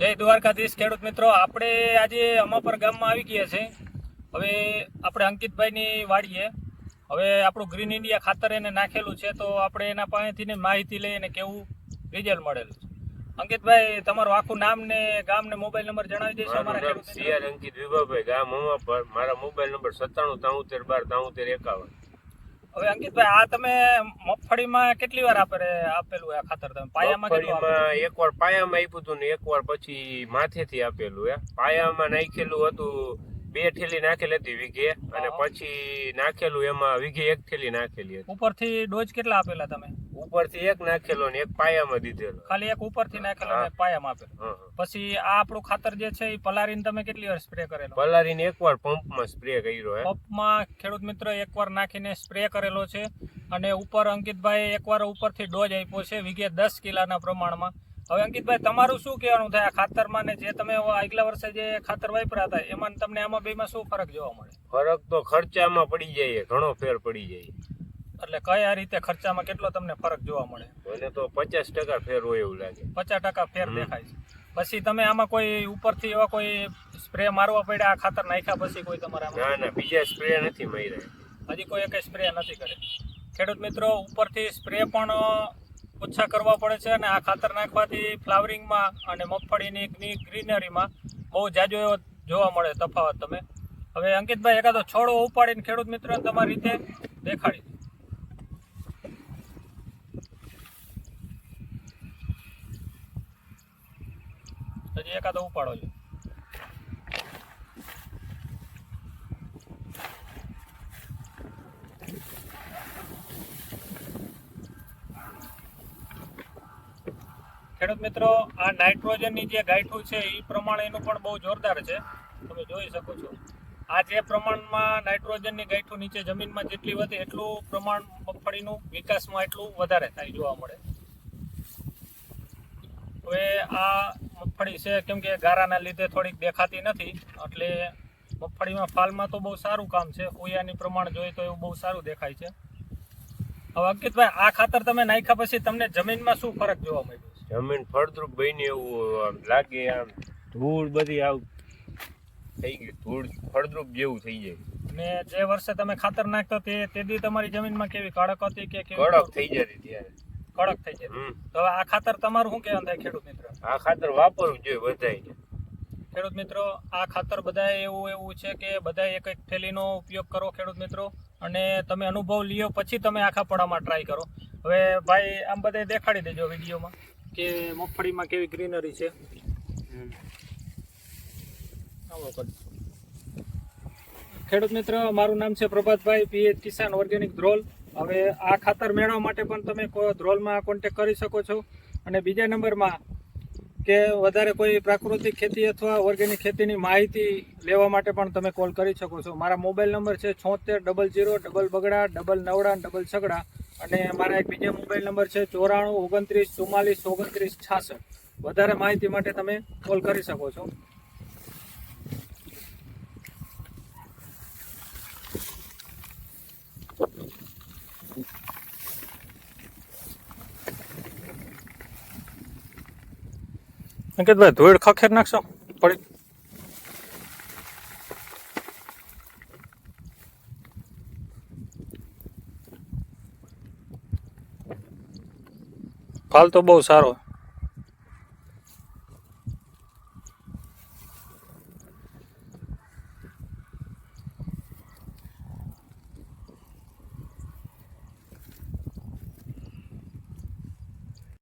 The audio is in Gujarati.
જય દ્વારકાધીશ ખેડૂત મિત્રો. આપણે આજે અમાપર ગામમાં આવી ગયા છે. હવે આપણે અંકિતભાઈની વાડીએ. હવે આપણું ગ્રીન ઇન્ડિયા ખાતર એને નાખેલું છે તો આપણે એના પાસેથી માહિતી લઈ અને કેવું રિઝલ્ટ મળેલું છે. અંકિતભાઈ તમારું આખું નામ ને ગામ ને મોબાઈલ નંબર જણાવી દેશો મારું અમારા નામ સીઆર અંકિત વિભાભાઈ ગામ અમાપર. મારા મોબાઈલ નંબર સત્તાણું તાઉતેર બાર તાઉતેર એકાવન. હવે અંકિતભાઈ, આ તમે મગફળીમાં કેટલી વાર આપે આપેલું આ ખાતર તમે પાયામાં? મગફળીમાં એકવાર પાયામાં આપ્યું હતું ને, એકવાર પછી માથેથી આપેલું, હે પાયામાં નાખેલું હતું બે થેલી નાખેલી હતી વીઘે અને પછી નાખેલું એમાં વીઘે એક થેલી નાખેલી હતી. ઉપરથી ડોઝ કેટલા આપેલા તમે? ઉપરથી એક નાખેલો ને એક પાયામાં દીધેલો. ખાલી એક ઉપરથી નાખેલો ને પાયામાં આપેલો. પછી આ આપણું ખાતર જે છે એ પલારીને તમે કેટલી વાર સ્પ્રે કરેલો? પલારીને એકવાર પંપમાં સ્પ્રે કર્યો હે. પંપમાં ખેડૂત મિત્ર એકવાર નાખીને સ્પ્રે કરેલો છે અને ઉપર અંકિતભાઈ એકવાર ઉપરથી ડોઝ આપ્યો છે વીઘે દસ કિલાના પ્રમાણમાં. હવે અંકિતભાઈ તમારું શું કહેવાનું થાય ખાતરમાં ને જે તમે આગલા વર્ષે જે ખાતર વાપર્યા હતા એમાં તમને આમાં બેમાં શું ફરક જોવા મળે? ફરક તો ખર્ચામાં પડી જાય ઘણો ફેર પડી જાય. એટલે કયા રીતે ખર્ચામાં કેટલો તમને ફરક જોવા મળે? મને તો પચાસ ટકા ફેર હોય એવું લાગે. પચાસ ટકા ફેર. દેખાય છે. પછી તમે આમાં કોઈ ઉપરથી એવા કોઈ સ્પ્રે મારવા પડ્યા આ ખાતર નાખ્યા પછી કોઈ તમારા ના ના બીજા સ્પ્રે નથી માર્યા. હજી કોઈ એક સ્પ્રે નથી કરે. ખેડૂત મિત્રો ઉપરથી સ્પ્રે પણ ઓછા કરવા પડે છે અને આ ખાતર નાખવાથી ફ્લાવરિંગમાં અને મગફળીની ગ્રીનરીમાં બહુ જાજો એવો જોવા મળે તફાવત તમે હવે અંકિતભાઈ એકાદો છોડો ઉપાડીને ખેડૂત મિત્રોને તમારી રીતે દેખાડી દો. હજી એકાદો ઉપાડો છે ખેડૂત મિત્રો, આ નાઇટ્રોજનની જે ગાંઠું છે એ પ્રમાણ એનું પણ બહુ જોરદાર છે. તમે જોઈ શકો છો. આ જે પ્રમાણમાં નાઇટ્રોજનની ગાંઠું નીચે જમીનમાં જેટલી વધે એટલું પ્રમાણ મગફળીનું વિકાસમાં એટલું વધારે થાય જોવા મળે. હવે આ મગફળી છે, કેમ કે ગારાના લીધે થોડીક દેખાતી નથી, એટલે મગફળીમાં ફાલમાં તો બહુ સારું કામ છે. ઉયાની પ્રમાણ જોઈએ તો એવું બહુ સારું દેખાય છે. હવે અંકિતભાઈ, આ ખાતર તમે નાખ્યા પછી તમને જમીનમાં શું ફરક જોવા મળ્યો? જમીન ફળદ્રુપ બની એવું આમ લાગે આમ. ધૂળ બધી આવ થઈ ગઈ. ધૂળ ફળદ્રુપ જેવું થઈ જાય. ને જે વર્ષે તમે ખાતર નાખતો તે તે દી તમારી જમીનમાં કેવી કડક હતી કે કેવી કડક થઈ જતી ત્યારે. કડક થઈ જાય તો આ ખાતર તમારું શું કહેવાનું થાય ખેડૂત મિત્ર? આ ખાતર વાપરવું જોઈએ બધાય. ખેડૂત મિત્રો આ ખાતર બધાય એવું એવું છે કે બધાય એક એક થેલીનો ઉપયોગ કરો ખેડૂત મિત્રો. અને તમે અનુભવ લ્યો પછી તમે આખા પડામાં ટ્રાય કરો. હવે ભાઈ આમ બધે દેખાડી દેજો વિડીયોમાં. કે મગફળીમાં કેવી ગ્રીનરી છે. ખેડૂત મિત્ર મારું નામ છે Prabhatbhai P H Kisan organic Dhrol. હવે આ ખાતર મેળવવા માટે પણ તમે ધ્રોલમાં કોન્ટેક કરી શકો છો. અને બીજા નંબરમાં કે વધારે કોઈ પ્રાકૃતિક ખેતી અથવા ઓર્ગેનિક ખેતીની માહિતી લેવા માટે પણ તમે કોલ કરી શકો છો. મારા મોબાઈલ નંબર છે છોતેર ડબલ જીરો ડબલ બગડા ડબલ નવડા ડબલ છગડા અને મારા એક બીજા મોબાઈલ નંબર છે ચોરાણું ઓગણત્રીસ ચુમ્માલીસ ઓગણત્રીસ છાસઠ. વધારે માહિતી માટે તમે કોલ કરી શકો છો. અંકિતભાઈ ધૂળ ખખેર નાખશો? પડી. ફાલ બહુ સારો.